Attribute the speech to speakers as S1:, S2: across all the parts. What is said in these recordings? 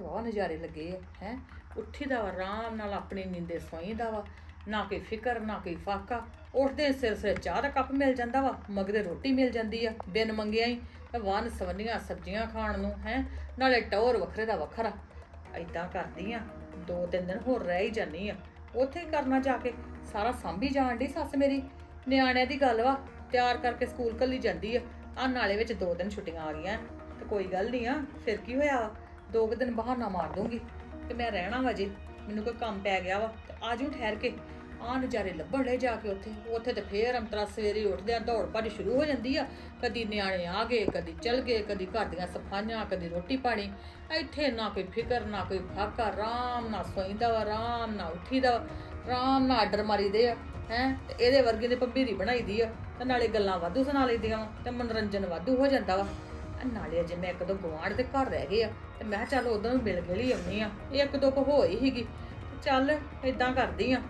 S1: ਵਾਹ ਨਜ਼ਾਰੇ ਲੱਗੇ ਆ, ਹੈ? ਉੱਠੀ ਦਾ ਵਾ, ਆਰਾਮ ਨਾਲ ਆਪਣੀ ਨੀਂਦੇ ਸੌਂਈਦਾ ਵਾ, ਨਾ ਕੋਈ ਫਿਕਰ, ਨਾ ਕੋਈ ਫਾਕਾ। ਉੱਠਦੇ ਸਿਰ ਸਿਰ ਚਾਹ ਦਾ ਕੱਪ ਮਿਲ ਜਾਂਦਾ ਵਾ, ਮਗਦੇ ਰੋਟੀ ਮਿਲ ਜਾਂਦੀ ਆ, ਬਿਨ ਮੰਗਿਆ ਹੀ ਤੇ ਸਵੰਨੀਆਂ ਸਬਜ਼ੀਆਂ ਖਾਣ ਨੂੰ, ਹੈ? ਨਾਲੇ ਟੌਰ ਵੱਖਰੇ ਦਾ ਵੱਖਰਾ। ਐਦਾਂ ਕਰਦੀ ਆ, ਦੋ ਤਿੰਨ ਦਿਨ ਹੋਰ ਰਹਿ ਹੀ ਜਾਨੀ ਆ। ਉੱਥੇ ਕਰਨਾ ਜਾ ਕੇ, ਸਾਰਾ ਸਾਂਭੀ ਜਾਣ ਦੀ ਸੱਸ ਮੇਰੀ। ਨਿਆਣਿਆਂ ਦੀ ਗੱਲ ਵਾ, ਤਿਆਰ ਕਰਕੇ ਸਕੂਲ ਕੱਲੀ ਜਾਂਦੀ ਆ। ਆ ਨਾਲੇ ਵਿੱਚ ਦੋ ਦਿਨ ਛੁੱਟੀਆਂ ਆ ਗਈਆਂ, ਤੇ ਕੋਈ ਗੱਲ ਨਹੀਂ ਆ, ਫਿਰ ਕੀ ਹੋਇਆ? ਵਾ? ਦੋ ਕੁ ਦਿਨ ਬਹਾਨਾ ਮਾਰ ਦੂੰਗੀ ਤੇ ਮੈਂ ਰਹਿਣਾ ਵਾ ਜੇ, ਮੈਨੂੰ ਕੋਈ ਕੰਮ ਪੈ ਗਿਆ ਵਾ ਤੇ ਆਜੂ ਠਹਿਰ ਕੇ। ਆ ਨਜ਼ਾਰੇ ਲੱਭਣ ਲੈ ਜਾ ਕੇ ਉੱਥੇ। ਉੱਥੇ ਤੇ ਫੇਰ ਅੰਤਰਾ ਸਵੇਰੇ ਉੱਠਦੇ ਆ ਦੌੜ ਭੱਜ ਸ਼ੁਰੂ ਹੋ ਜਾਂਦੀ ਆ। ਕਦੀ ਨਿਆਣੇ ਆ ਗਏ, ਕਦੀ ਚਲ ਗਏ, ਕਦੀ ਘਰ ਦੀਆਂ ਸਫਾਈਆਂ, ਕਦੀ ਰੋਟੀ ਪਾਣੀ। ਇੱਥੇ ਨਾ ਕੋਈ ਫਿਕਰ, ਨਾ ਕੋਈ ਫਾਕਾ, ਆਰਾਮ ਨਾਲ ਸੌਂਦਾ ਵਾ, ਆਰਾਮ ਨਾਲ ਉੱਠੀਦਾ ਵਾ, ਆਰਾਮ ਨਾਲ ਆਰਡਰ ਮਾਰੀਦੇ ਆ, ਹੈ? ਤੇ ਇਹਦੇ ਵਰਗੇ ਦੇ ਭੰਬੀਰੀ ਬਣਾਈਦੀ ਆ ਤੇ ਨਾਲੇ ਗੱਲਾਂ ਵਾਧੂ ਸੁਣਾ ਲਈਦੀਆਂ ਵਾ ਤੇ ਮਨੋਰੰਜਨ ਵਾਧੂ ਹੋ ਜਾਂਦਾ ਵਾ। ਆ, ਨਾਲੇ ਅਜੇ ਮੈਂ ਇੱਕ ਦੋ ਗਵਾਂਢ ਦੇ ਘਰ ਰਹਿ ਗਏ ਆ, ਤੇ ਮੈਂ ਕਿਹਾ ਚੱਲ ਉਦੋਂ ਵੀ ਮਿਲ ਗਿਲੀ ਆਉਣੀ ਆ। ਇੱਕ ਦੋ ਕੁ ਹੋਈ ਹੀਗੀ ਚੱਲ ਇਦਾਂ ਕਰਦੀ ਆ।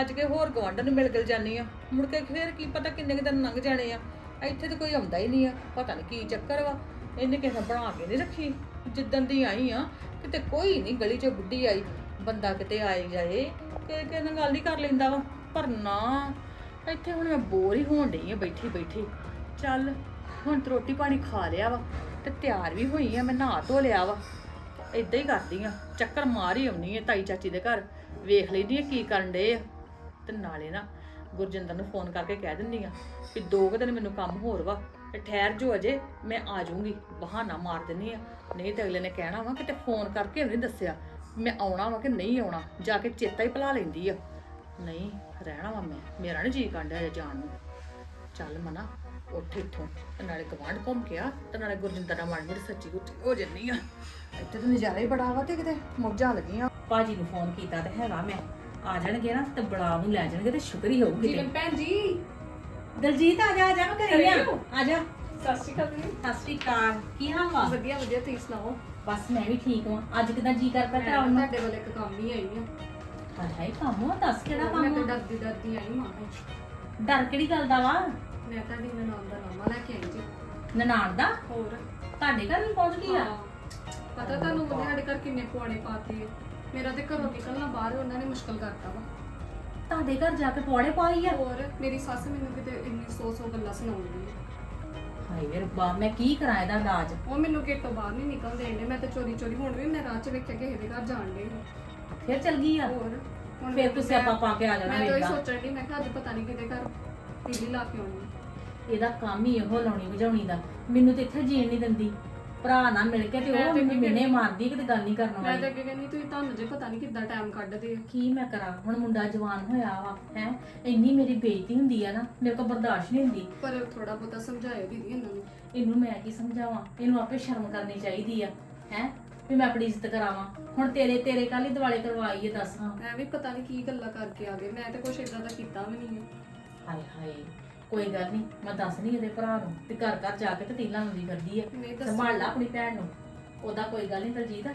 S1: ਅੱਜ ਕੇ ਹੋਰ ਗਵਾਂਢ ਨੂੰ ਮਿਲ ਗਿਲ ਜਾਨੀ ਆ। ਮੁੜ ਕੇ ਫੇਰ ਕੀ ਪਤਾ ਕਿੰਨੇ ਕੁ ਦਿਨ ਲੰਘ ਜਾਣੇ ਆ। ਇੱਥੇ ਤਾਂ ਕੋਈ ਆਉਂਦਾ ਹੀ ਨਹੀਂ ਆ। ਪਤਾ ਨਹੀਂ ਕੀ ਚੱਕਰ ਵਾ। ਇਹਨੇ ਕਿਸੇ ਬਣਾ ਕੇ ਨਹੀਂ ਰੱਖੀ। ਜਿੱਦਣ ਦੀ ਆਈ ਆ, ਕਿਤੇ ਕੋਈ ਨਹੀਂ ਗਲੀ 'ਚ ਬੁੱਢੀ ਆਈ। ਬੰਦਾ ਕਿਤੇ ਆਈ ਜਾਏ, ਕਿ ਕਿਸੇ ਨਾਲ ਗੱਲ ਹੀ ਕਰ ਲੈਂਦਾ ਵਾ। ਪਰ ਨਾ, ਇੱਥੇ ਹੁਣ ਮੈਂ ਬੋਰ ਹੀ ਹੋਣ ਡਈ ਆ ਬੈਠੀ ਬੈਠੀ ਚੱਲ ਹੁਣ ਤੇ ਰੋਟੀ ਪਾਣੀ ਖਾ ਲਿਆ ਵਾ ਤੇ ਤਿਆਰ ਵੀ ਹੋਈ ਆ, ਮੈਂ ਨਹਾ ਧੋ ਲਿਆ ਵਾ। ਇਦਾਂ ਹੀ ਕਰਦੀ ਆ, ਚੱਕਰ ਮਾਰ ਹੀ ਆਉਣੀ ਆ ਤਾਈ ਚਾਚੀ ਦੇ ਘਰ। ਵੇਖ ਲੈਂਦੀ ਆ ਕੀ ਕਰਨ ਡੇ ਆ। ਤੇ ਨਾਲੇ ਨਾ ਗੁਰਜਿੰਦਰ ਨੂੰ ਫੋਨ ਕਰਕੇ ਕਹਿ ਦਿੰਦੀ ਆ ਕਿ ਦੋ ਕੁ ਦਿਨ ਮੈਨੂੰ ਕੰਮ ਹੋਰ ਵਾ ਤੇ ਠਹਿਰ ਜੋ ਅਜੇ, ਮੈਂ ਆ ਜਾਊਂਗੀ। ਬਹਾਨਾ ਮਾਰ ਦਿੰਨੀ ਆ। ਨਹੀਂ ਤੇ ਅਗਲੇ ਨੇ ਕਹਿਣਾ ਵਾ ਕਿਤੇ ਫੋਨ ਕਰਕੇ ਉਹਨੇ ਦੱਸਿਆ, ਮੈਂ ਆਉਣਾ ਵਾ ਕਿ ਨਹੀਂ ਆਉਣਾ, ਜਾ ਕੇ ਚੇਤਾ ਹੀ ਭੁਲਾ ਲੈਂਦੀ ਆ। ਨਹੀਂ, ਰਹਿਣਾ ਵਾ ਮੈਂ, ਮੇਰਾ ਨਹੀਂ ਜੀ ਕਾਂਡਿਆ ਜੇ ਜਾਣ ਨੂੰ। ਚੱਲ ਮਨਾ ਉੱਠ ਇੱਥੋਂ ਤੇ ਨਾਲੇ ਗਵਾਂਢ ਘੁੰਮ ਕੇ ਆ ਤੇ ਨਾਲੇ ਗੁਰਜਿੰਦਰ ਨਾਲ ਮਾੜੀ ਮੇਰੀ ਸੱਚੀ ਗੁੱਚੀ ਹੋ ਜੰਨੀ ਆ। ਇੱਥੇ ਤਾਂ ਨਜ਼ਾਰਾ ਹੀ ਬੜਾ ਵਾ ਤੇ ਕਿਤੇ ਮੌਜਾਂ ਲੱਗੀਆਂ। ਭਾਜੀ ਨੂੰ ਫੋਨ ਕੀਤਾ ਤੇ ਹੈਗਾ ਮੈਂ। ਆ ਜਾਣਗੇ ਨਾ ਤੇ ਬੜਾ ਨੂੰ ਲੈ ਜਾਣਗੇ ਤੇ ਸ਼ੁਕਰ ਹੀ ਹੋਊਗੀ
S2: ਜੀਵਨ ਭੈਣ ਜੀ।
S1: ਦਲਜੀਤ ਆ ਜਾ ਆ ਜਾ ਮੈਂ ਘਰੇ ਆ। ਆ ਜਾ।
S2: ਸਤਿ ਸ਼੍ਰੀ ਅਕਾਲ ਜੀ।
S1: ਸਤਿ ਸ਼੍ਰੀ ਅਕਾਲ। ਕੀ ਹਾਲ ਵਾ?
S2: ਵਧੀਆ ਵਧੀਆ ਤੁਸੀਂ ਸੁਣਾਓ?
S1: ਬਸ ਮੈਂ ਵੀ ਠੀਕ ਹਾਂ ਅੱਜ ਕਿਦਾਂ ਜੀ ਕਰਦਾ
S2: ਮੈਂ
S1: ਕਰਾਉਣ ਨੂੰ
S2: ਤੁਹਾਡੇ ਵੱਲ ਇੱਕ ਕੰਮ ਹੀ ਆਈ ਹਾਂ।
S1: ਹਾਏ ਕੰਮ? ਆ ਦੱਸ ਕਿਹੜਾ
S2: ਮੈਂ
S1: ਕੰਮ
S2: ਤਾਂ
S1: ਆ?
S2: ਡਰਦੀ ਡਰਦੀ ਆਈ ਮਾਂ
S1: ਡਰ ਕਿਹੜੀ ਗੱਲ ਦਾ ਵਾ?
S2: ਮੈਂ ਤੁਹਾਡੀ ਨਨਾਣ ਦਾ ਨਾਮਾ ਲੈ ਕੇ ਆਈ ਜੀ
S1: ਨਨਾਣ ਦਾ?
S2: ਹੋਰ।
S1: ਤੁਹਾਡੇ ਘਰ ਵੀ ਪਹੁੰਚ ਗਈ ਆ?
S2: ਹਾਂ। ਪਤਾ ਤੁਹਾਨੂੰ ਉਹਨੇ ਸਾਡੇ ਘਰ ਕਿੰਨੇ ਪੁਆੜੇ ਪਾਤੇ ਆ। ਮੇਰਾ ਤੇ ਘਰੋਂ ਨਿਕਲਣਾ ਬਾਹਰ ਉਹਨਾਂ ਨੇ ਮੁਸ਼ਕਲ ਕਰਤਾ ਵਾ।
S1: ਤੁਹਾਡੇ ਘਰ ਜਾ ਕੇ ਪੌੜੇ ਪਾਈ ਆ?
S2: ਹੋਰ ਮੇਰੀ ਸੱਸ ਮੈਨੂੰ ਕਿਤੇ ਇੰਨੀ ਸੌ ਸੌ ਗੱਲਾਂ ਸੁਣਾਉਂਦੀ ਹੈ
S1: ਹਾਏ ਵੇ ਰੱਬਾ ਮੈਂ ਕੀ ਕਰਾਂ ਇਹਦਾ ਇਲਾਜ?
S2: ਉਹ ਮੈਨੂੰ ਗੇਟ ਤੋਂ ਬਾਹਰ ਨਹੀਂ ਨਿਕਲ ਦੇਣ ਦੇ ਮੈਂ ਤਾਂ ਚੋਰੀ ਚੋਰੀ ਹੁਣ ਵੀ ਮੈਂ ਰਾਹ 'ਚ ਵੇਖਿਆ ਕਿਸੇ ਦੇ ਘਰ ਜਾਣ ਦੇ
S1: ਫਿਰ ਚਲ ਗਈ ਆ?
S2: ਹੋਰ ਹੁਣ
S1: ਫਿਰ ਤੁਸੀਂ ਆਪਾਂ ਪਾ ਕੇ ਆ ਜਾਣਾ
S2: ਮੈਂ ਤਾਂ ਇਹ ਸੋਚਣ ਦੀ ਮੈਂ ਕਿਹਾ ਅੱਜ ਪਤਾ ਨਹੀਂ ਕਿਤੇ ਘਰ ਪੀਲੀ ਲਾ ਕੇ ਆਉਣੀ।
S1: ਇਹਦਾ ਕੰਮ ਹੀ ਇਹੋ ਲਾਉਣੀ ਵਜਾਉਣੀ ਦਾ। ਮੈਨੂੰ ਤੇ ਇੱਥੇ ਜੀਣ ਨਹੀਂ ਦਿੰਦੀ। ਭਰਾ ਨਾਲ ਮਿਲ ਕੇ ਤੇ
S2: ਮੈਂ
S1: ਉਹ
S2: ਤੇ
S1: ਮੈਨੂੰ
S2: ਕੀ
S1: ਮਿਹਨੇ ਮਾਰਦੀ ਕਿਤੇ ਗੱਲ ਨਹੀਂ ਕਰਨ
S2: ਮੈਂ
S1: ਵਾਲੀ।
S2: ਤਾਂ ਅੱਗੇ ਕਹਿੰਦੀ ਤੁਸੀਂ ਤੁਹਾਨੂੰ ਜੇ ਪਤਾ ਨਹੀਂ ਕਿੱਦਾਂ ਟਾਈਮ ਕੱਢਦੇ ਆ
S1: ਕੀ ਮੈਂ ਕਰਾਂ? ਹੁਣ ਮੁੰਡਾ ਜਵਾਨ ਹੋਇਆ ਵਾ ਹੈ? ਇੰਨੀ ਮੇਰੀ ਬੇਇੱਜ਼ਤੀ ਹੁੰਦੀ ਆ ਨਾ ਮੇਰੇ ਕੋਲ ਬਰਦਾਸ਼ਤ ਨਹੀਂ ਹੁੰਦੀ।
S2: ਪਰ ਥੋੜਾ ਬਹੁਤਾ ਸਮਝਾਇਓ ਦੀਦੀ ਇਹਨਾਂ ਨੂੰ।
S1: ਇਹਨੂੰ ਮੈਂ ਕੀ ਸਮਝਾਵਾਂ? ਇਹਨੂੰ ਆਪੇ ਸ਼ਰਮ ਕਰਨੀ ਚਾਹੀਦੀ ਆ ਹੈ? ਵੀ ਮੈਂ ਆਪਣੀ ਇੱਜ਼ਤ ਕਰਾਵਾਂ। ਹੁਣ ਤੇਰੇ ਤੇਰੇ ਕੱਲ ਹੀ ਦਿਵਾਲੇ ਕਰਵਾਈ ਹੈ ਦੱਸ ਹਾਂ।
S2: ਮੈਂ ਵੀ ਪਤਾ ਨਹੀਂ ਕੀ ਗੱਲਾਂ ਕਰਕੇ ਆ ਗਏ। ਮੈਂ ਤੇ ਕੁਛ ਇਦਾਂ ਦਾ ਕੀਤਾ ਵੀ ਨਹੀਂ।
S1: ਹਾਏ ਹਾਏ। ਕੋਈ ਗੱਲ ਨਹੀਂ ਮੈਂ ਦੱਸਣੀ ਇਹਦੇ ਭਰਾ ਨੂੰ ਤੇ ਘਰ ਘਰ ਜਾ ਕੇ ਤੇ ਤੀਲਾਂ ਹੁੰਦੀ ਕਰਦੀ ਆ।
S2: ਨਹੀਂ ਦੱਸ।
S1: ਸੰਭਾਲ ਲਾ ਆਪਣੀ ਭੈਣ ਨੂੰ। ਉਹਦਾ ਕੋਈ ਗੱਲ ਨਹੀਂ ਦਲਜੀਤ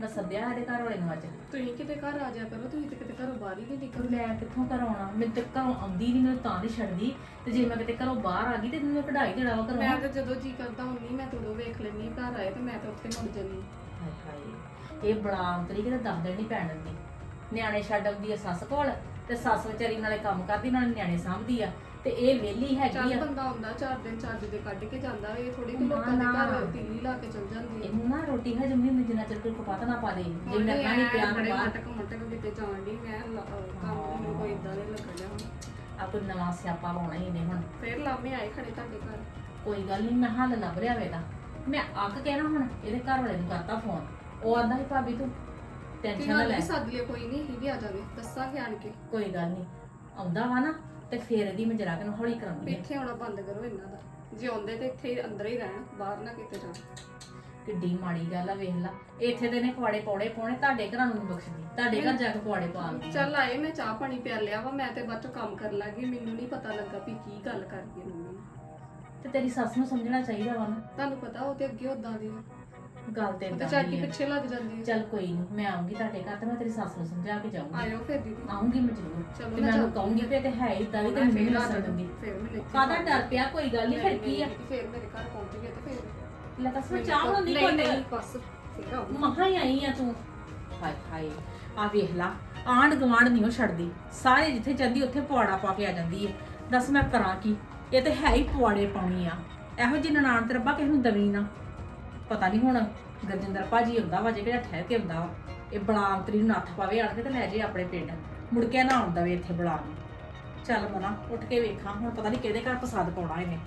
S1: ਮੈਂ ਸੱਦਿਆ ਇਹਦੇ ਘਰ ਵਾਲੇ ਨੂੰ ਅੱਜ।
S2: ਤੁਸੀਂ ਕਿਤੇ ਘਰ ਆ ਜਾਇਆ ਕਰੋ ਤੁਸੀਂ ਤੇ ਕਿਤੇ ਘਰੋਂ ਬਾਹਰ ਹੀ ਨਹੀਂ ਨਿਕਲਦੇ
S1: ਮੈਂ ਕਿੱਥੋਂ ਕਰਾਉਣਾ ਮੈਂ ਤੇ ਘਰੋਂ ਆਉਂਦੀ ਨਹੀਂ ਮੈਨੂੰ ਤਾਂ ਨਹੀਂ ਛੱਡਦੀ। ਤੇ ਜੇ ਮੈਂ ਕਿਤੇ ਘਰੋਂ ਬਾਹਰ ਆ ਗਈ ਤੇ ਮੈਂ ਕਢਾਈ ਦੇਣਾ ਵਾ ਘਰੋਂ।
S2: ਮੈਂ ਤਾਂ ਜਦੋਂ ਜੀ ਕਰਦਾ ਹੁੰਨੀ ਮੈਂ ਤਾਂ ਉਦੋਂ ਵੇਖ ਲੈਣੀ ਘਰ ਆਏ ਤੇ ਮੈਂ ਤਾਂ ਉੱਥੇ ਮੁੜ ਜਾਂਦੀ।
S1: ਹਾਏ ਹਾਏ ਇਹ ਬੜਾ ਅੰਤਰੀ ਕਿਤੇ ਦੱਸ ਦੇਣੀ ਪੈਣ ਦਿੰਦੀ ਨਿਆਣੇ ਛੱਡ ਆਉਂਦੀ ਆ ਸੱਸ ਕੋਲ ਤੇ ਸੱਸ ਵਿਚਾਰੀ ਨਾਲੇ ਕੰਮ ਕਰਦੀ ਨਾਲੇ ਨਿਆਣੇ ਸਾਂਭਦੀ ਆ। ਤੇ ਇਹ ਵਿਹਲੀ ਹੈਗੀ
S2: ਚੱਲ
S1: ਆ।
S2: ਬੰਦਾ ਹੁੰਦਾ ਚਾਰ ਦਿਨ ਚੱਜ ਦੇ ਕੱਢ ਕੇ ਜਾਂਦਾ ਇਹ ਥੋੜੀ ਕਿ
S1: ਨਾ,
S2: ਲੋਕਾਂ ਦੇ
S1: ਨਾ।
S2: ਘਰ ਤੀਲੀ ਲਾ ਕੇ ਚਲ ਜਾਂਦੀ ਹੈ
S1: ਇਹਨੂੰ ਨਾ ਰੋਟੀ ਹਜਮ ਨਹੀਂ ਹੁੰਦੀ ਜਿੰਨਾ ਚਿਰ ਕੋਈ ਕਪਾਤ ਨਾ ਪਾ ਦੇ। ਜੇ ਮੈਂ ਕਹਾਣੀ ਪਿਆ
S2: ਬੜੇ
S1: ਬਾਹਰ
S2: ਮਟਕ ਮਟਕ ਕਿਤੇ ਜਾਣ ਦੀ ਮੈਂ ਲ- ਅਹ ਕੰਮ ਮੈਨੂੰ ਕੋਈ ਇਦਾਂ ਦੇ ਲੱਗਣ
S1: ਆ ਕੋਈ ਨਵਾਂ ਸਿਆਪਾ ਪਾਉਣਾ ਹੀ ਨੇ ਹੁਣ।
S2: ਫੇਰ ਲਾਮੇ ਆਏ ਖੜੇ ਤੁਹਾਡੇ ਘਰ।
S1: ਕੋਈ ਗੱਲ ਨਹੀਂ ਮੈਂ ਹੱਲ ਲੱਭ ਰਿਹਾ ਵੇਦਾ ਮੈਂ ਅੱਕ ਕੇ ਨਾ ਹੁਣ ਇਹਦੇ ਘਰ ਵਾਲੇ ਨੂੰ ਕਰਤਾ ਫੋਨ ਉਹ ਆਂਦਾ ਸੀ ਭਾਬੀ ਤੂੰ ਟੈਨਸ਼ਨ ਨਾ ਲੈ।
S2: ਸੱਦ ਲਿਓ ਕੋਈ ਨਹੀਂ ਅਸੀਂ ਵੀ ਆ ਜਾਵਾਂਗੇ ਦੱਸਾਂਗੇ ਆਣ ਕੇ।
S1: ਕੋਈ ਗੱਲ ਨਹੀਂ। ਆਉਂਦਾ ਵਾ ਨਾ ਤੇ ਫੇਰ ਇਹਦੀ ਮੈਂ ਜਰਾ ਕਿ ਹੌਲੀ ਕਰਾਂਗੀ
S2: ਇੱਥੇ ਆਉਣਾ ਬੰਦ ਕਰੋ ਇਹਨਾਂ ਦਾ। ਜੇ ਆਉਂਦੇ ਤੇ ਇੱਥੇ ਹੀ ਅੰਦਰ ਹੀ ਰਹਿਣ ਬਾਹਰ ਨਾ ਕਿਤੇ ਜਾਣ।
S1: ਕਿੱਡੀ ਮਾੜੀ ਗੱਲ ਆ ਵੇਖ ਲਾ। ਇੱਥੇ ਦੇ ਨੇ ਪਵਾੜੇ ਪੌੜੇ ਪਾਉਣੇ ਤੁਹਾਡੇ ਘਰਾਂ ਨੂੰ ਨੀ ਬਖਸ਼ਦੀ। ਤੁਹਾਡੇ ਘਰ ਜਾ ਕੇ ਪਵਾੜੇ ਪਾ ਲਓ
S2: ਚੱਲ ਆਏ ਮੈਂ ਚਾਹ ਪਾਣੀ ਪਿਆ ਲਿਆ ਵਾ ਮੈਂ ਤੇ ਬਾਅਦ ਚੋਂ ਕੰਮ ਕਰਨ ਲੱਗੀ ਮੈਨੂੰ ਨਹੀਂ ਪਤਾ ਲੱਗਾ ਵੀ ਕੀ ਗੱਲ ਕਰਦੀ ਹੈ ਮੰਮੀ। ਨੇ।
S1: ਤੇ ਤੇਰੀ ਸੱਸ ਨੂੰ ਸਮਝਣਾ ਚਾਹੀਦਾ ਵਾ ਨਾ।
S2: ਤੁਹਾਨੂੰ ਪਤਾ ਉਹ ਤੇ ਅੱਗੇ ਉਦਾਂ ਦੀ ਆ।
S1: ਗੱਲ ਤੇ
S2: ਤੇ
S1: ਏਦਾਂ ਆ।
S2: ਪਿੱਛੇ ਲੱਗ ਜਾਂਦੀ ਹੈ
S1: ਚੱਲ ਕੋਈ ਨਹੀਂ ਮੈਂ ਆਉਂਗੀ ਤੁਹਾਡੇ ਘਰ ਤੇ ਮੈਂ ਤੇਰੀ ਸੱਸ ਨੂੰ ਸਮਝਾ ਕੇ ਜਾਊਂਗੀ।
S2: ਆਇਓ ਫਿਰ ਦੀਦੀ।
S1: ਆਉਂਗੀ ਮੈਂ ਜ਼ਰੂਰ।
S2: ਚਲੋ
S1: ਤੇ
S2: ਮੈਂ
S1: ਮੈਂ ਉਹਨੂੰ
S2: ਜਾਊਂਗੀ।
S1: ਕਹੂੰਗੀ ਵੀ ਇਹ ਤੇ ਹੈ ਇਦਾਂ ਦੀ ਤੇ
S2: ਮੈਂ
S1: ਮੈਨੂੰ
S2: ਫੇਰ
S1: ਦਿੰਦੀ
S2: ਫਿਰ ਮੈਂ ਇੱਥੇ
S1: ਕਾਹਦਾ ਡਰ ਪਿਆ? ਕੋਈ ਗੱਲ ਨਹੀਂ ਫਿਰ ਕੀ ਆ?
S2: ਫਿਰ ਮੇਰੇ ਘਰ ਪਹੁੰਚ ਗਏ ਤੇ ਫਿਰ
S1: ਲੈ ਤਾਂ ਮੈਂ ਚਾਹ ਬਣਾਉਂਦੀ
S2: ਨਹੀਂ
S1: ਕੋਈ
S2: ਨਹੀਂ ਬਸ ਠੀਕ ਆ
S3: ਮਹਾਂ ਹੀ ਆਈ ਆ ਤੂੰ। ਹਾਏ ਹਾਏ ਆ ਵੇਖ ਲਾ ਆਂਢ ਗਵਾਂਢ ਨਹੀਂ ਉਹ ਛੱਡਦੀ। ਸਾਰੇ ਜਿੱਥੇ ਜਾਂਦੀ ਉੱਥੇ ਪਵਾੜਾ ਪਾ ਕੇ ਆ ਜਾਂਦੀ ਹੈ ਦੱਸ ਮੈਂ ਕਰਾਂ ਕੀ? ਇਹ ਤੇ ਹੈ ਹੀ ਪਵਾੜੇ ਪਾਉਣੀ ਆ। ਇਹੋ ਜਿਹੀ ਨਨਾਣ ਤੇ ਰੱਬਾ ਕਿਸੇ ਨੂੰ ਦਵੀ ਨਾ। ਪਤਾ ਨਹੀਂ ਹੁਣ ਗਰਜਿੰਦਰ ਭਾਜੀ ਹੁੰਦਾ ਵਾ ਜੇ ਕਿਹੜਾ ਠਹਿਰ ਕੇ ਹੁੰਦਾ ਵਾ ਇਹ ਬਲਾਂਤਰੀ ਨੂੰ ਨੱਥ ਪਾਵੇ ਆਣ ਕੇ ਤੇ ਲੈ ਜੇ ਆਪਣੇ ਪਿੰਡ। ਮੁੜ ਕੇ ਨਾ ਆਉਂਦਾ ਵੇ ਇੱਥੇ ਬੁਲਾ ਨੂੰ। ਚੱਲ ਮਨਾ ਉੱਠ ਕੇ ਵੇਖਾਂ ਹੁਣ ਪਤਾ ਨਹੀਂ ਕਿਹਦੇ ਘਰ ਪ੍ਰਸਾਦ ਪਾਉਣਾ ਇਹਨੇ।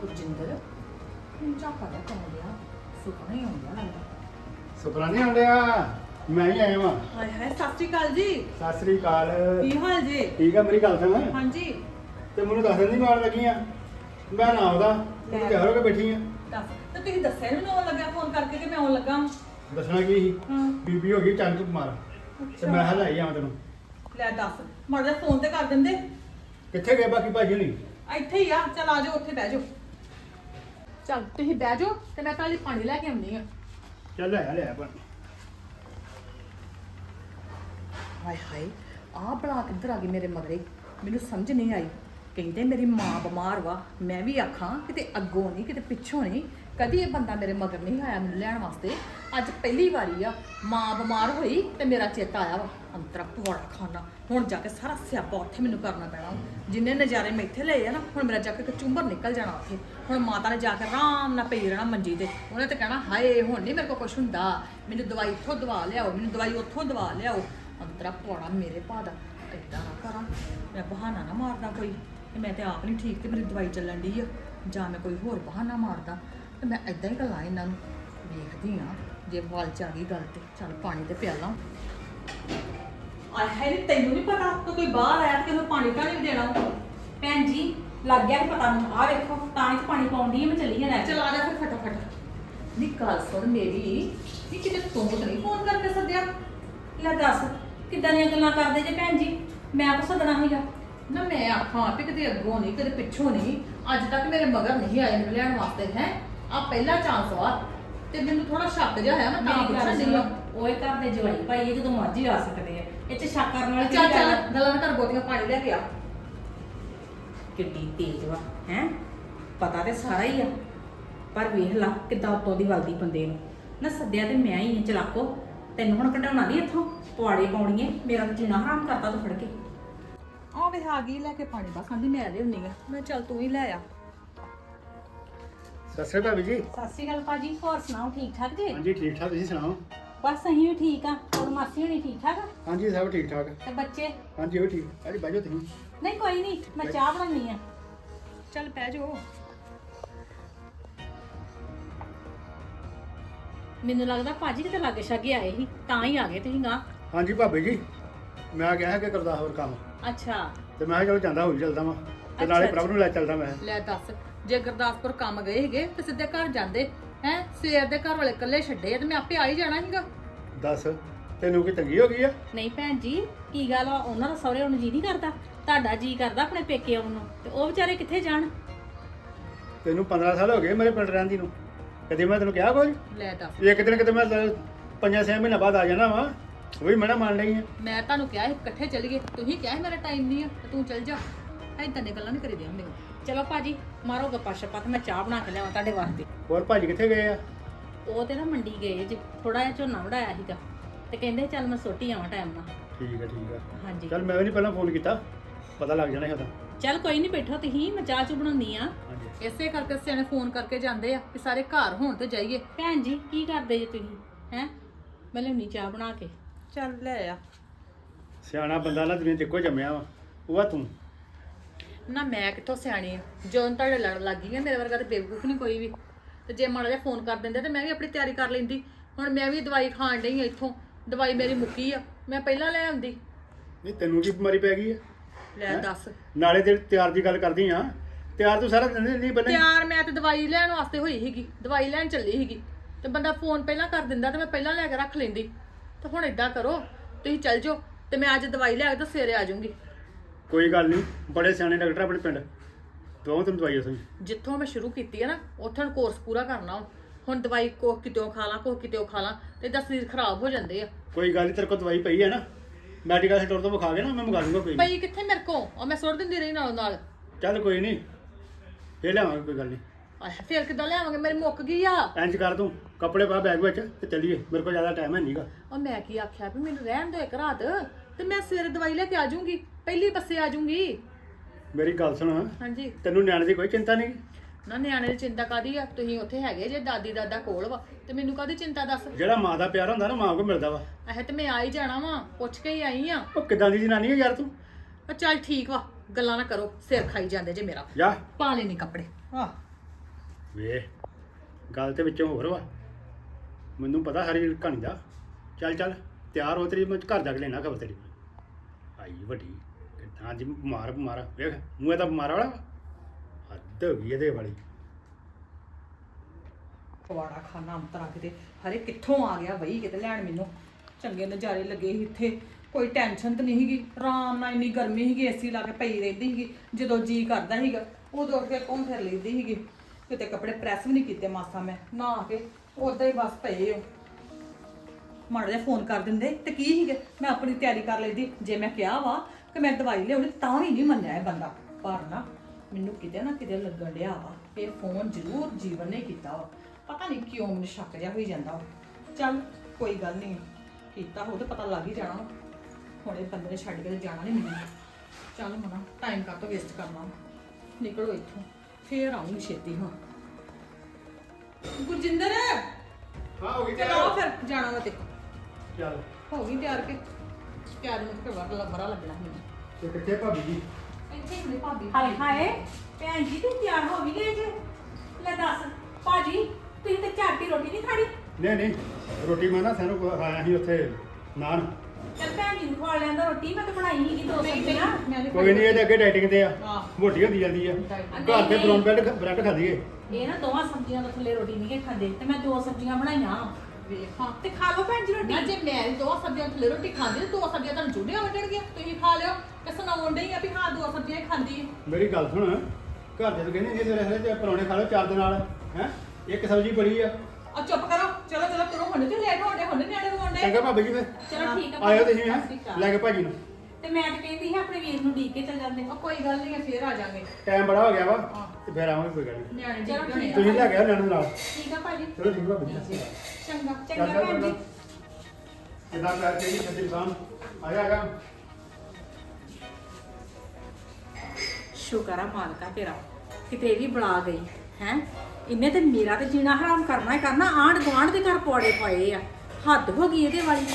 S3: ਗੁਰਜਿੰਦਰ ਹੁਣ ਚਾਪਾ ਦਾ ਕੰਮ ਲਿਆ ਸੁਪਨਾ ਹੀ ਆਉਂਦਾ ਲੱਗਦਾ।
S4: ਸੁਪਨਾ ਨਹੀਂ ਆਉਂਦਿਆ ਮੈਂ ਹੀ ਆਇਆ ਵਾਂ।
S1: ਹਾਏ ਹਾਏ ਸਤਿ ਸ਼੍ਰੀ ਅਕਾਲ ਜੀ।
S4: ਸਤਿ ਸ੍ਰੀ ਅਕਾਲ।
S1: ਕੀ ਹਾਲ ਜੀ?
S4: ਠੀਕ ਆ ਮੇਰੀ ਗੱਲ ਸੁਣ।
S1: ਹਾਂਜੀ।
S4: ਤੇ ਮੈਨੂੰ ਦੱਸ ਦਿੰਦੀ ਮਾਰ ਲੱਗੀ ਆ। ਮੈਂ ਨਾ ਆਉਦਾ ਤੂੰ
S1: ਲੈ।
S4: ਕਹਿ ਰੋ ਕੇ ਬੈਠੀ ਆ।
S1: ਦੱਸ ਤੇ ਤੁਸੀਂ ਦੱਸਿਆ ਨੀ ਮੈਨੂੰ ਆਉਣ ਲੱਗਿਆ ਫੋਨ ਕਰਕੇ ਕਿ ਮੈਂ ਆਉਣ ਲੱਗਾ
S4: ਦੱਸਣਾ ਕੀ ਸੀ?
S1: ਹਾਂ।
S4: ਬੀਬੀ ਹੋ ਗਈ ਚੰਨ ਮਾਰ ਤੇ ਮੈਂ ਹਲਾਈ ਆਵਾਂ ਤੈਨੂੰ।
S1: ਲੈ ਦੱਸ ਮਾੜਾ ਫੋਨ ਤੇ ਕਰ ਦਿੰਦੇ।
S4: ਕਿੱਥੇ ਗਏ ਬਾਕੀ ਭਾਜੀ ਨਹੀਂ
S1: ਇੱਥੇ ਹੀ ਆ ਚਲ ਆ ਜਾਓ ਉੱਥੇ ਬਹਿ ਜਾਓ। ਚਲ ਤੁਸੀਂ ਬਹਿ ਜਾਓ ਤੇ ਮੈਂ ਤਾਂ ਲਈ ਪਾਣੀ ਲੈ ਕੇ ਆਉਣੀ ਆ।
S4: ਚੱਲ ਲੈ ਆ, ਲੈ ਆ ਪਾਣੀ।
S1: ਹਾਏ ਹਾਏ ਆਹ ਬਲਾ ਕਿੱਧਰ ਆ ਗਈ ਮੇਰੇ ਮਗਰੇ। ਮੈਨੂੰ ਸਮਝ ਨਹੀਂ ਆਈ। ਕਹਿੰਦੇ ਮੇਰੀ ਮਾਂ ਬਿਮਾਰ ਵਾ, ਮੈਂ ਵੀ ਆਖਾਂ ਕਿਤੇ ਅੱਗੋਂ ਨਹੀਂ, ਕਿਤੇ ਪਿੱਛੋਂ ਨਹੀਂ, ਕਦੀ ਇਹ ਬੰਦਾ ਮੇਰੇ ਮਗਰ ਨਹੀਂ ਆਇਆ ਮੈਨੂੰ ਲੈਣ ਵਾਸਤੇ। ਅੱਜ ਪਹਿਲੀ ਵਾਰੀ ਆ, ਮਾਂ ਬਿਮਾਰ ਹੋਈ ਤੇ ਮੇਰਾ ਚੇਤਾ ਆਇਆ ਵਾ, ਅੰਤਰਾ ਪੁਆੜਾ ਖਾਨਾ ਹੁਣ ਜਾ ਕੇ ਸਾਰਾ ਸਿਆਪਾ ਉੱਥੇ ਮੈਨੂੰ ਕਰਨਾ ਪੈਣਾ ਜਿੰਨੇ ਨਜ਼ਾਰੇ ਮੈਂ ਇੱਥੇ ਲਏ ਆ ਨਾ, ਹੁਣ ਮੇਰਾ ਜਾ ਕੇ ਕਚੁੰਬਰ ਨਿਕਲ ਜਾਣਾ ਉੱਥੇ। ਹੁਣ ਮਾਤਾ ਨੇ ਜਾ ਕੇ ਆਰਾਮ ਨਾਲ ਪਈ ਰਹਿਣਾ ਮੰਜੀ ਤੇ। ਉਹਨੇ ਤਾਂ ਕਹਿਣਾ, ਹਾਏ, ਹੁਣ ਨਹੀਂ ਮੇਰੇ ਕੋਲ ਕੁਝ ਹੁੰਦਾ। ਮੈਨੂੰ ਦਵਾਈ ਇੱਥੋਂ ਦਵਾ ਲਿਆਓ, ਮੈਨੂੰ ਦਵਾਈ ਉੱਥੋਂ ਦਵਾ ਲਿਆਓ। ਅੰਤਰਾ ਪੁਆੜਾ ਮੇਰੇ ਭਾ ਦਾ, ਏਦਾਂ ਨਾ ਕਰਾਂ। ਮੈਂ ਬਹਾਨਾ ਨਾ ਮਾਰਦਾ ਕੋਈ। ਕਿ ਮੈਂ ਤੇ ਆਪ ਨਹੀਂ ਠੀਕ ਤੇ ਮੇਰੀ ਦਵਾਈ ਚੱਲਣ ਦੀ ਆ। ਜਾਂ ਮੈਂ ਕੋਈ ਹੋਰ ਬਹਾਨਾ ਮਾਰਦਾ ਤੇ ਮੈਂ ਏਦਾਂ ਹੀ ਕਲਾਂ ਇਹਨਾਂ ਨੂੰ। ਵੇਖਦੀ ਆ ਜੇ ਵਾਲ ਚ ਆ ਗਈ ਗੱਲ ਤੇ। ਚੱਲ ਪਾਣੀ ਤੇ ਪਿਆਲਾਂ ਆਏ ਹੈ ਨੀ ਤੈਨੂੰ ਨਹੀਂ ਪਤਾ ਤੂੰ ਕੋਈ ਬਾਹਰ ਆਇਆ ਤੇ ਕਿਹਨੂੰ ਪਾਣੀ ਤਾਂ ਨਹੀਂ ਦੇਣਾ?
S3: ਭੈਣ ਜੀ ਲੱਗ ਗਿਆ ਪਤਾ ਮੈਨੂੰ। ਆ ਵੇਖੋ ਤਾਂ ਹੀ ਤਾਂ ਪਾਣੀ ਪਾਉਂਦੀ ਹੈ ਮੈਂ ਚੱਲੀ ਆ ਲੈ
S1: ਚਲ ਆ ਜਾ ਫਿਰ ਫਟਾਫਟ। ਨੀ ਗੱਲ ਸੁਣ ਮੇਰੀ। ਨੀ ਕਿਤੇ ਤੂੰ ਤਾਂ ਨਹੀਂ ਫੋਨ ਕਰਕੇ ਸੱਦਿਆ।
S3: ਲੈ ਦੱਸ ਕਿੱਦਾਂ ਦੀਆਂ ਗੱਲਾਂ ਕਰਦੇ ਜੇ ਭੈਣ ਜੀ? ਮੈਂ ਤਾਂ ਸੱਦਣਾ ਸੀਗਾ।
S1: ਨਾ ਮੈਂ ਆਖਾਂ ਵੀ ਕਿਤੇ ਅੱਗੋਂ ਨਹੀਂ ਕਿਤੇ ਪਿੱਛੋਂ ਨਹੀਂ। ਅੱਜ ਤੱਕ ਮੇਰੇ ਮਗਰ ਨਹੀਂ ਆਏ ਮੈਨੂੰ ਲੈਣ ਵਾਸਤੇ ਹੈ। ਆ ਪਹਿਲਾ ਚਾਂਸ ਵਾ। ਤੇ ਮੈਨੂੰ ਥੋੜਾ ਸ਼ੱਕ ਜਿਹਾ ਹੋਇਆ ਮੈਂ ਤਾਂ
S3: ਮੇਰੀ
S1: ਪੁੱਛਣ
S3: ਸੁਣੋ
S1: ਡਈ ਆ।
S3: ਉਹ ਇਹ ਘਰ ਦੇ ਜਵਾਈ ਭਾਈ ਇਹ ਜਦੋਂ ਮਰਜ਼ੀ ਆ ਸਕਦੇ ਆ। ਇਹ ਚ ਸ਼ੱਕ ਕਰਨ ਵਾਲੀ
S1: ਚੱਲ
S3: ਕਿਹੜੀ ਗੱਲ
S1: ਚੱਲ ਗੱਲਾਂ ਕਰ ਬੋਤੀਆਂ ਪਾਣੀ ਲੈ ਕੇ ਆ।
S3: ਕਿੱਡੀ ਤੇਜ਼ ਵਾ ਹੈ? ਪਤਾ ਤੇ ਸਾਰਾ ਹੀ ਆ। ਪਰ ਵੇਖ ਲਾ ਕਿੱਦਾਂ ਉੱਤੋਂ ਦੀ ਵਲਦੀ ਬੰਦੇ ਨੂੰ। ਨਾ ਸੱਦਿਆ ਤੇ ਮੈਂ ਹੀ ਆ ਚਲਾਕੋ। ਤੈਨੂੰ ਹੁਣ ਕਢਾਉਣਾ ਨਹੀਂ ਇੱਥੋਂ? ਪੁਆੜੇ ਪਾਉਣੀਏ। ਮੇਰਾ ਤਾਂ ਜੀਣਾ ਹਰਾਮ ਕਰਤਾ ਤੂੰ ਫੜ ਕੇ।
S1: ਆ ਵੇ ਆ ਗਈ ਲੈ ਕੇ ਪਾਣੀ ਬਸ ਆਂਦੀ ਮੈਂ ਲੈ ਹੁੰਨੀ ਆ। ਮੈਂ ਚੱਲ ਤੂੰ ਹੀ ਲੈ ਆ।
S4: ਸਤਿ ਸ੍ਰੀ ਅਕਾਲ ਜੀ।
S3: ਸਤਿ ਸ਼੍ਰੀ ਅਕਾਲ ਭਾਜੀ ਹੋਰ ਸੁਣਾਓ ਠੀਕ ਠਾਕ ਜੀ?
S4: ਹਾਂਜੀ ਠੀਕ ਠਾਕ ਤੁਸੀਂ ਸੁਣਾਓ?
S3: ਬਸ ਅਸੀਂ ਵੀ ਠੀਕ ਆ ਹੋਰ ਮਾਸੀ ਹੋਣੀ ਠੀਕ ਠਾਕ? ਆ?
S4: ਹਾਂਜੀ ਸਭ ਠੀਕ ਠਾਕ।
S3: ਤੇ ਬੱਚੇ?
S4: ਹਾਂਜੀ ਉਹ ਠੀਕ ਅੱਜ ਬਾਜੋ ਤੁਸੀਂ।
S3: ਨਹੀਂ ਕੋਈ ਨਹੀਂ ਮੈਂ ਚਾਹ ਬਣਾਉਣੀ ਆ।
S1: ਚੱਲ ਪੈ ਜਾਓ।
S3: ਮੈਨੂੰ ਲੱਗਦਾ ਭਾਜੀ ਕਿਤੇ ਲਾਗੇ ਛਾਗੇ ਆਏ ਸੀ ਤਾਂ ਹੀ ਆ ਗਏ ਤੁਸੀਂ ਗਾ
S4: ਹਾਂਜੀ ਭਾਬੀ ਜੀ ਮੈਂ ਗਿਆ ਹਾਂ ਕਿ ਗੁਰਦਾਸਪੁਰ ਕੰਮ।
S3: ਅੱਛਾ।
S4: ਤੇ ਮੈਂ ਕਿਹਾ ਚਲੋ ਜਾਂਦਾ ਹੋਈ ਚੱਲਦਾ ਵਾਂ। ਤੇ ਨਾਲੇ
S3: ਅੱਛਾ,
S4: ਪ੍ਰਭ ਨੂੰ ਲੈ ਚੱਲਦਾ ਮੈਂ।
S1: ਲੈ ਦੱਸ ਜੇ ਗੁਰਦਾਸਪੁਰ ਕੰਮ ਗਏ ਸੀਗੇ ਤੇ ਸਿੱਧੇ ਘਰ ਜਾਂਦੇ। ਹੈ ਸਵੇਰ ਦੇ ਘਰ ਵਾਲੇ ਇਕੱਲੇ ਛੱਡੇ ਆ ਤੇ ਮੈਂ ਆਪੇ ਆ ਹੀ ਜਾਣਾ ਸੀਗਾ।
S4: ਦੱਸ ਤੈਨੂੰ ਕੀ ਤੰਗੀ ਹੋ ਗਈ ਆ?
S3: ਨਹੀਂ ਭੈਣ ਜੀ ਕੀ ਗੱਲ ਆ? ਉਹਨਾਂ ਦਾ ਸਹੁਰੇ ਨੂੰ ਜੀ ਨਹੀਂ ਕਰਦਾ। ਤੁਹਾਡਾ ਜੀ ਕਰਦਾ ਆਪਣੇ ਪੇਕੇ ਆਉਣ ਨੂੰ। ਤੇ ਉਹ ਵਿਚਾਰੇ ਕਿੱਥੇ ਜਾਣ?
S4: ਤੈਨੂੰ 15 ਸਾਲ ਹੋ ਗਏ ਮੇਰੇ ਪਿੰਡ ਰਹਿੰਦੀ ਨੂੰ। ਕਦੇ ਮੈਂ ਤੈਨੂੰ ਕਿਹਾ ਕੁਝ
S1: ਲੈ ਦੱਸ।
S4: ਇੱਕ ਦਿਨ ਕਿਤੇ ਮੈਂ ਤ- ਪੰਜਾਂ ਛੇ ਮਹੀਨਾ ਬਾਅਦ ਆ ਜਾਣਾ ਵਾ। ਉਹ ਵੀ ਮਨਾ ਮੰਨ ਲਈ ਆ
S1: ਮੈਂ ਤੁਹਾਨੂੰ ਕਿਹਾ ਸੀ ਇਕੱਠੇ ਚੱਲੀਏ ਤੁਸੀਂ ਕਿਹਾ ਸੀ ਮੇਰਾ ਟਾਈਮ ਨਹੀਂ ਆ ਤੇ ਤੂੰ ਚੱਲ ਜਾ। ਐਦਾਂ ਦੀਆਂ ਗੱਲਾਂ ਨਹੀਂ ਕਰੀਦੀਆਂ ਹੁੰਦੀਆਂ
S3: ਚਲੋ ਭਾਜੀ ਮਾਰੋ ਗੱਪਾ ਛੱਪਾ ਤੇ ਮੈਂ ਚਾਹ ਬਣਾ ਕੇ ਲਿਆਵਾਂ ਤੁਹਾਡੇ ਵਾਸਤੇ।
S4: ਹੋਰ ਭਾਜੀ ਕਿੱਥੇ ਗਏ ਆ?
S3: ਉਹ ਤੇ ਨਾ ਮੰਡੀ ਗਏ ਜੀ ਥੋੜਾ ਜਿਹਾ ਝੋਨਾ ਵੜਾਇਆ ਸੀਗਾ। ਤੇ ਕਹਿੰਦੇ ਚੱਲ ਮੈਂ ਸੋਟੀ ਆਵਾਂ ਟਾਈਮ ਨਾਲ।
S4: ਠੀਕ ਆ ਠੀਕ ਆ।
S3: ਹਾਂਜੀ।
S4: ਚੱਲ ਮੈਂ ਵੀ ਨਹੀਂ ਪਹਿਲਾਂ ਫੋਨ ਕੀਤਾ। ਪਤਾ ਲੱਗ ਜਾਣਾ ਸੀ ਉਹਦਾ।
S3: ਚੱਲ ਕੋਈ ਨਹੀਂ ਬੈਠੋ ਤੁਸੀਂ ਮੈਂ ਚਾਹ ਚੁ ਬਣਾਉਣੀ ਆ
S4: ਹਾਂਜੀ।
S1: ਇਸੇ ਕਰਕੇ ਸਿਆਣੇ ਫੋਨ ਕਰਕੇ ਜਾਂਦੇ ਆ ਕਿ ਸਾਰੇ ਘਰ ਹੋਣ ਤੇ ਜਾਈਏ।
S3: ਭੈਣ ਜੀ ਕੀ ਕਰਦੇ ਜੇ ਤੁਸੀਂ? ਹੈ? ਮੈਂ ਲਿਆਉਣੀ ਚਾਹ ਬਣਾ ਕੇ।
S1: ਚੱਲ ਲੈ ਆ।
S4: ਸਿਆਣਾ ਬੰਦਾ ਨਾ ਦੁਨੀਆ 'ਚ ਇੱਕੋ ਜੰਮਿਆ ਵਾ। ਉਹ ਆ ਤੂੰ?
S1: ਨਾ ਮੈਂ ਕਿੱਥੋਂ ਸਿਆਣੀ ਆ? ਜਦੋਂ ਤੁਹਾਡੇ ਲੜ ਲੱਗ ਗਈ ਆ ਮੇਰੇ ਵਰਗਾ ਤੇ ਬੇਵਕੂਫ ਨਹੀਂ ਕੋਈ ਵੀ। ਤੇ ਜੇ ਮਾੜਾ ਜਿਹਾ ਫੋਨ ਕਰ ਦਿੰਦੇ ਤੇ ਮੈਂ ਵੀ ਆਪਣੀ ਤਿਆਰੀ ਕਰ ਲੈਂਦੀ। ਹੁਣ ਮੈਂ ਵੀ ਦਵਾਈ ਖਾਣ ਡਈ ਆ ਇੱਥੋਂ। ਦਵਾਈ ਮੇਰੀ ਮੁੱਕੀ ਆ। ਮੈਂ ਪਹਿਲਾਂ ਲੈ ਆਉਂਦੀ।
S4: ਨਹੀਂ ਤੈਨੂੰ ਕੀ ਬਿਮਾਰੀ ਪੈ ਗਈ ਆ?
S1: ਲੈ ਦੱਸ।
S4: ਨਾਲੇ ਤੇ ਤਿਆਰ ਦੀ ਗੱਲ ਕਰਦੀ ਆ। ਤਿਆਰ ਤੂੰ ਸਾਰਾ ਦਿਨ ਨਹੀਂ ਪਹਿਲਾਂ ਹੀ-
S1: ਤਿਆਰ ਮੈਂ ਤੇ ਦਵਾਈ ਲੈਣ ਵਾਸਤੇ ਹੋਈ ਸੀਗੀ। ਦਵਾਈ ਲੈਣ ਚੱਲੀ ਸੀਗੀ। ਤੇ ਬੰਦਾ ਫੋਨ ਪਹਿਲਾਂ ਕਰ ਦਿੰਦਾ ਤੇ ਮੈਂ ਪਹਿਲਾਂ ਲੈ ਕੇ ਰੱਖ ਲੈਂਦੀ। ਤੇ ਹੁਣ ਇਦਾਂ ਕਰੋ ਤੁਸੀਂ ਚੱਲ ਜਾਓ ਤੇ ਮੈਂ ਅੱਜ ਦਵਾਈ ਲੈ ਕੇ ਤੇ ਸਵੇਰੇ ਆ ਜਾਊਂਗੀ।
S4: ਕੋਈ ਗੱਲ ਨਹੀਂ ਬੜੇ ਸਿਆਣੇ ਡਾਕਟਰ ਆਪਣੇ ਪਿੰਡ। ਦਵਾਉਂ ਤੈਨੂੰ ਦਵਾਈ ਉਸੇ
S1: ਜਿੱਥੋਂ ਮੈਂ ਸ਼ੁਰੂ ਕੀਤੀ ਹੈ ਨਾ ਉੱਥੋਂ ਕੋਰਸ ਪੂਰਾ ਕਰਨਾ। ਹੁਣ। ਦਵਾਈ ਕੋਹ ਕਿਤੇੋਂ ਖਾ ਲਾਂ ਕੋਹ ਕਿਤੇੋਂ ਖਾ ਲਾਂ ਤੇ ਇਹਦਾ ਸਰੀਰ ਖਰਾਬ ਹੋ ਜਾਂਦੇ ਆ।
S4: ਕੋਈ ਗੱਲ ਨਹੀਂ ਤੇਰੇ ਕੋਲ ਦਵਾਈ ਪਈ ਹੈ ਨਾ ਮੈਡੀਕਲ ਸਟੋਰ ਤੋਂ ਵਿਖਾ ਕੇ ਨਾ ਮੈਂ ਮੰਗਾ ਦੂੰਗਾ ਕੋਈ।
S1: ਪਈ ਕਿੱਥੇ ਮੇਰੇ ਕੋ ਉਹ ਮੈਂ ਸੁੱਟ ਦਿੰਦੀ ਰਹੀ ਨਾਲ ਨਾਲ।
S4: ਚੱਲ ਕੋਈ ਨਹੀਂ ਫੇਰ ਲਿਆਵਾਂਗੇ ਕੋਈ ਗੱਲ ਨਹੀਂ।
S1: ਆਹ ਫੇਰ ਕਿੱਦਾਂ ਲਿਆਵਾਂਗੇ? ਮੇਰੀ ਮੁੱਕ ਗਈ ਆ।
S4: ਇੰਜ ਕਰ ਤੂੰ ਕੱਪੜੇ ਪਾ ਬੈਗ ਵਿੱਚ ਤੇ ਚੱਲੀਏ। ਮੇਰੇ ਕੋਲ ਜ਼ਿਆਦਾ ਟਾਈਮ ਹੈ ਨਹੀਂਗਾ
S1: ਉਹ ਮੈਂ ਕੀ ਆਖਿਆ ਵੀ ਮੈਨੂੰ ਰਹਿਣ ਦਿਓ ਇੱਕ ਰਾਤ ਤੇ ਮੈਂ ਸਵੇਰੇ ਦਵਾਈ ਲੈ ਕੇ ਆ ਜਾਊਂਗੀ। ਪਹਿਲੀ ਬੱਸੇ ਆ ਜਾਊਂਗੀ।
S4: ਮੇਰੀ ਗੱਲ ਸੁਣ।
S1: ਹਾਂਜੀ।
S4: ਤੈਨੂੰ ਨਿਆਣੇ ਦੀ ਕੋਈ ਚਿੰਤਾ ਨਹੀਂ
S1: ਨਾ ਨਿਆਣੇ ਦੀ ਚਿੰਤਾ ਕਾਦੀ ਆ? ਤੁਸੀਂ ਉੱਥੇ ਹੈਗੇ ਜੇ ਦਾਦੀ ਦਾਦਾ ਕੋਲ ਵਾ ਤੇ ਮੈਨੂੰ ਕਾਦੀ ਚਿੰਤਾ ਦੱਸ?
S4: ਜਿਹੜਾ ਮਾਂ ਦਾ ਪਿਆਰ ਹੁੰਦਾ ਨਾ ਮਾਂ ਕੋ ਮਿਲਦਾ ਵਾ।
S1: ਇਹ ਤੇ ਮੈਂ ਆ ਹੀ ਜਾਣਾ ਵਾ ਪੁੱਛ ਕੇ ਹੀ ਆਈ ਆ।
S4: ਉਹ ਕਿਦਾਂ ਦੀ ਜਨਾਨੀ ਹੈ ਯਾਰ ਤੂੰ?
S1: ਉਹ ਚੱਲ ਠੀਕ ਵਾ ਗੱਲਾਂ ਨਾ ਕਰੋ ਸਿਰ ਖਾਈ ਜਾਂਦੇ ਜੇ ਮੇਰਾ।
S4: ਜਾ।
S1: ਪਾ ਲੈਣੀ ਕੱਪੜੇ।
S3: ਆਹ
S4: ਵੇ, ਗੱਲ ਤੇ ਵਿੱਚੋਂ ਹੋਰ ਵਾ। ਮੈਨੂੰ ਪਤਾ ਸਾਰੀ ਕਹਾਣੀ ਦਾ। ਚੱਲ ਚੱਲ, ਤਿਆਰ ਹੋ ਤੇਰੀ, ਮੈਂ ਘਰ ਜਾ ਕੇ ਲੈਣਾ ਖਬਰ ਤੇਰੀ। ਆਈ ਵੱਡੀ, ਕਿੱਦਾਂ ਦੀ ਬਿਮਾਰ ਬਿਮਾਰ। ਵੇਖ, ਮੂੰਹ ਤਾਂ ਬਿਮਾਰ ਵਾਲਾ ਹੱਦ ਹੋ ਗਈ ਇਹਦੇ ਵਾਲੀ।
S3: ਪਵਾੜਾ ਖਾਨਾ ਅੰਤਰਾ ਕਿਤੇ ਹਰੇ ਕਿੱਥੋਂ ਆ ਗਿਆ ਬਈ, ਕਿਤੇ ਲੈਣ ਮੈਨੂੰ। ਚੰਗੇ ਨਜ਼ਾਰੇ ਲੱਗੇ ਸੀ ਇੱਥੇ। ਕੋਈ ਟੈਨਸ਼ਨ ਤਾਂ ਨਹੀਂ ਸੀਗੀ। ਆਰਾਮ ਨਾਲ ਇੰਨੀ ਗਰਮੀ ਸੀਗੀ ਏਸੀ ਲਾ ਕੇ ਪਈ ਰਹਿੰਦੀ ਸੀਗੀ। ਜਦੋਂ ਜੀ ਕਰਦਾ ਸੀਗਾ, ਉਦੋਂ ਉੱਠ ਘੁੰਮ ਫਿਰ ਲੈਂਦੀ ਸੀਗੀ। ਕਿਤੇ ਕੱਪੜੇ ਪ੍ਰੈਸ ਵੀ ਨਹੀਂ ਕੀਤੇ ਮਾਸਾ ਮੈਂ, ਨਾ ਆ ਕੇ ਉਦਾਂ ਹੀ ਬਸ ਪਏ ਹੋ ਮਾੜਾ ਜਿਹਾ ਫੋਨ ਕਰ ਦਿੰਦੇ, ਤੇ ਕੀ ਸੀਗੇ? ਮੈਂ ਆਪਣੀ ਤਿਆਰੀ ਕਰ ਲਈਦੀ, ਜੇ ਮੈਂ ਕਿਹਾ ਵਾ ਕਿ ਮੈਂ ਦਵਾਈ ਲਿਆਉਣੀ, ਤਾਂ ਵੀ ਨਹੀਂ ਮੰਨਿਆ ਇਹ ਬੰਦਾ। ਪਰ ਨਾ, ਮੈਨੂੰ ਕਿਤੇ ਨਾ ਕਿਤੇ ਲੱਗਣ ਡਿਆ ਵਾ, ਇਹ ਫੋਨ ਜ਼ਰੂਰ ਜੀਵਨ ਨੇ ਕੀਤਾ ਵਾ। ਪਤਾ ਨਹੀਂ ਕਿਉਂ ਮੈਨੂੰ ਸ਼ੱਕ ਜਿਹਾ ਹੋਈ ਜਾਂਦਾ ਵਾ। ਚੱਲ, ਕੋਈ ਗੱਲ ਨਹੀਂ, ਕੀਤਾ ਹੋ ਤੇ ਪਤਾ ਲੱਗ ਹੀ ਜਾਣਾ ਵਾ। ਹੁਣ ਇਹ ਬੰਦੇ ਨੇ ਛੱਡ ਕੇ ਤੇ ਜਾਣਾ ਨਹੀਂ ਮੈਨੂੰ। ਚੱਲ ਮਨਾ ਟਾਈਮ ਕਾਹਤੋਂ ਵੇਸਟ ਕਰਨਾ ਵਾ। ਨਿਕਲੋ ਇੱਥੋਂ। ਫੇਰ ਆਉਂਗੀ ਛੇਤੀ ਹੁਣ। ਗੁਰਜਿੰਦਰ
S4: ਹਾਂ ਹੋ ਗਈ
S3: ਚਲੋ ਫਿਰ ਜਾਣਾ ਵਾ ਤੇ।
S4: ਚੱਲ।
S1: ਹੋ ਗਈ ਤਿਆਰ ਕੇ। ਤਿਆਰ ਨੂੰ ਕਰਵਾ ਕੇ ਬੜਾ ਲੱਗਣਾ ਮੈਨੂੰ
S4: ਤੇ ਕਿੱਥੇ ਭਾਬੀ ਜੀ?
S1: ਇੱਥੇ ਹੀ ਭਾਬੀ।
S3: ਹਾਏ ਹਾਏ ਭੈਣ ਜੀ ਤੂੰ ਤਿਆਰ ਹੋ ਵੀ ਗਏ ਜੇ ਲੈ ਦੱਸ ਭਾਜੀ ਤੁਸੀਂ ਤੇ ਝਾਟੀ ਰੋਟੀ ਨਹੀਂ ਖਾਣੀ?
S4: ਨਹੀਂ ਨਹੀਂ ਰੋਟੀ ਮੈਂ ਨਾ ਸਾਨੂੰ ਖਾਇਆ ਸੀ ਉੱਥੇ ਨਾਨ।
S3: ਚੱਲ ਭੈਣ ਜੀ ਨੂੰ ਖਵਾ ਲੈਂਦਾ ਰੋਟੀ ਮੈਂ ਤਾਂ ਬਣਾਈ ਸੀਗੀ ਦੋ ਸਬਜ਼ੀਆਂ।
S4: ਕੋਈ ਨਹੀਂ ਇਹਦੇ ਅੱਗੇ ਡਾਈਟਿੰਗ ਤੇ ਆ।
S1: ਹਾਂ।
S4: ਮੋਟੀ ਹੁੰਦੀ ਜਾਂਦੀ ਆ। ਘਰ ਤੇ ਬ੍ਰਾਊਨ ਬ੍ਰੈਡ ਬ੍ਰੈਡ ਖਾਦੀਏ
S3: ਇਹ ਨਾ ਦੋਵਾਂ ਸਬਜ਼ੀਆਂ ਤੋਂ ਥੱਲੇ ਰੋਟੀ ਨਹੀਂ ਗੇ ਖਾਂਦੇ ਤੇ ਮੈਂ ਦੋ ਸਬਜ਼ੀਆਂ ਬਣਾਈਆਂ।
S1: ਵੇਖਾਂ।
S3: ਤੇ ਖਾ ਲਓ ਭੈਣ ਜੀ
S1: ਨਾ
S3: ਰੋਟੀ
S1: ਜੇ ਮੈਂ ਦੋ ਸਬਜ਼ੀਆਂ ਥੱਲੇ ਰੋਟੀ ਖਾਂਦੀ ਤੇ ਦੋ ਸਬਜ਼ੀਆਂ ਤੁਹਾਨੂੰ ਚੁੱਡੀਆਂ ਵਟਣਗੀਆਂ ਤੁਸੀਂ ਖਾ ਲਿਓ। ਕਿ ਸੁਣਾਉਣ ਡਈ ਆ ਵੀ ਹਾਂ ਦੋ ਸਬਜ਼ੀਆਂ ਹੀ ਖਾਂਦੀ ਹੈ
S4: ਮੇਰੀ ਗੱਲ ਸੁਣ ਘਰ ਦੇ ਤਾਂ ਕਹਿੰਦੇ ਇਹ ਜਿਹੜੇ ਹਰੇ ਤੇ ਪਰੌਣੇ ਖਾ ਲਓ ਚਾਰ ਦੇ ਨਾਲ ਹੈ? ਇੱਕ ਸਬਜ਼ੀ ਬੜੀ ਆ।
S1: ਆ ਚੁੱਪ ਕਰੋ ਚਲੋ ਚਲੋ ਕਰੋ ਹੁਣ ਤੇ ਲੇਟ ਹੋਣੇ ਹੁਣ ਨਿਆਣੇ ਰੋਣ
S4: ਚੰਗਾ ਭਾਬੀ ਜੀ ਫਿਰ।
S3: ਚਲੋ ਠੀਕ ਆ
S4: ਆਇਓ ਤੁਸੀਂ ਹੈਂ?
S3: ਸਤਿ ਸ਼੍ਰੀ ਅਕਾਲ।
S4: ਲੈ ਕੇ ਭਾਜੀ ਨੂੰ।
S3: ਤੇ ਮੈਂ ਤਾਂ ਕਹਿੰਦੀ ਸੀ ਆਪਣੇ ਵੀਰ ਨੂੰ ਢੀਕ ਕੇ ਚੱਲ ਜਾਂਦੇ।
S1: ਉਹ ਕੋਈ ਗੱਲ ਨਹੀਂ ਫੇਰ ਆ ਜਾਾਂਗੇ।
S4: ਟਾਈਮ ਬੜਾ ਹੋ ਗਿਆ ਵਾ। ਤੇ ਫਿਰ ਆਵਾਂਗੇ ਕੋਈ ਗੱਲ ਨਹੀਂ।
S1: ਨਿਆਣੇ
S3: ਚਲੋ
S1: ਜੀ ਆ।
S4: ਤੁਸੀਂ ਲੈ ਕੇ ਆਓ ਨਿਆਣੇ ਨਾਲ।
S3: ਠੀਕ ਆ ਭਾਜੀ।
S4: ਚਲੋ ਠੀਕ ਆ ਭਾਬੀ ਜੀ।
S1: ਚੰਗਾ
S3: ਚੰਗਾ ਭੈਣ ਜੀ।
S4: ਕਿਦਾਂ ਕਰ ਕੇ ਜੀ ਸੱਚੀ ਸਾਨ ਆਇਆ ਆਗਾ
S3: ਸ਼ੁਕਰ ਆ ਮਾਲਕਾ ਤੇਰਾ। ਕਿਤੇ ਇਹ ਵੀ ਬੁਲਾ ਗਈ ਹੈ? ਇਹਨੇ ਤੇ ਮੇਰਾ ਤੇ ਜੀਣਾ ਹਰਾਮ ਕਰਨਾ ਹੀ ਕਰਨਾ ਆਂਢ ਗੁਆਂਢ ਦੇ ਘਰ ਪੌੜੇ ਪਾਏ ਆ। ਹੱਦ ਹੋ ਗਈ ਇਹਦੇ ਵਾਲੀ।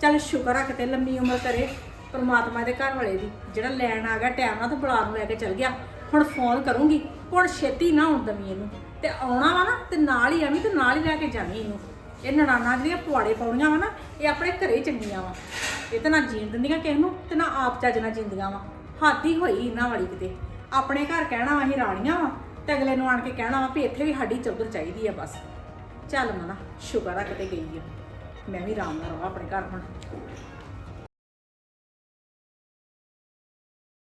S3: ਚੱਲ ਸ਼ੁਕਰ ਆ ਕਿਤੇ ਲੰਮੀ ਉਮਰ ਕਰੇ ਪਰਮਾਤਮਾ ਦੇ ਘਰ ਵਾਲੇ ਦੀ। ਜਿਹੜਾ ਲੈਣ ਆ ਗਿਆ, ਟਾਈਮ ਨਾਲ ਤੇ ਬੁਲਾ ਨੂੰ ਲੈ ਕੇ ਚਲ ਗਿਆ। ਹੁਣ ਫੋਨ ਕਰੂੰਗੀ। ਹੁਣ ਛੇਤੀ ਨਾ ਆਉਣ ਦਵੀਂ ਇਹਨੂੰ। ਤੇ ਆਉਣਾ ਵਾ ਨਾ, ਤੇ ਨਾਲ ਹੀ ਆਵੀਂ ਤੇ ਨਾਲ ਹੀ ਲੈ ਕੇ ਜਾਵੀਂ ਇਹਨੂੰ। ਇਹ ਨਨਾਣਾ ਜਿਹੜੀਆਂ ਪੁਆੜੇ ਪਾਉਣੀਆਂ ਵਾ ਨਾ, ਇਹ ਆਪਣੇ ਘਰੇ ਚੰਗੀਆਂ ਵਾ। ਇਹ ਤਾਂ ਨਾ ਜੀਣ ਦਿੰਦੀਆਂ ਕਿਸੇ ਨੂੰ ਤੇ ਨਾ ਆਪ ਚੱਜ ਨਾਲ ਜਿੰਦੀਆਂ ਵਾ। ਹਾਦੀ ਹੋਈ ਇਹਨਾਂ ਵਾਲੀ ਕਿਤੇ। ਆਪਣੇ ਘਰ ਕਹਿਣਾ ਵਾ, ਅਸੀਂ ਰਾਣੀਆਂ ਵਾ ਤੇ ਅਗਲੇ ਨੂੰ ਆਣ ਕੇ ਕਹਿਣਾ ਵਾ ਵੀ ਇੱਥੇ ਵੀ ਸਾਡੀ ਚੌਧਰ ਚਾਹੀਦੀ ਆ ਬਸ। ਚੱਲ ਮਨਾ, ਸ਼ੁਕਰ ਆ ਕਿਤੇ ਗਈ ਆ। ਮੈਂ ਵੀ ਆਰਾਮ ਨਾਲ ਰਵਾਂ ਆਪਣੇ ਘਰ ਹੁਣ।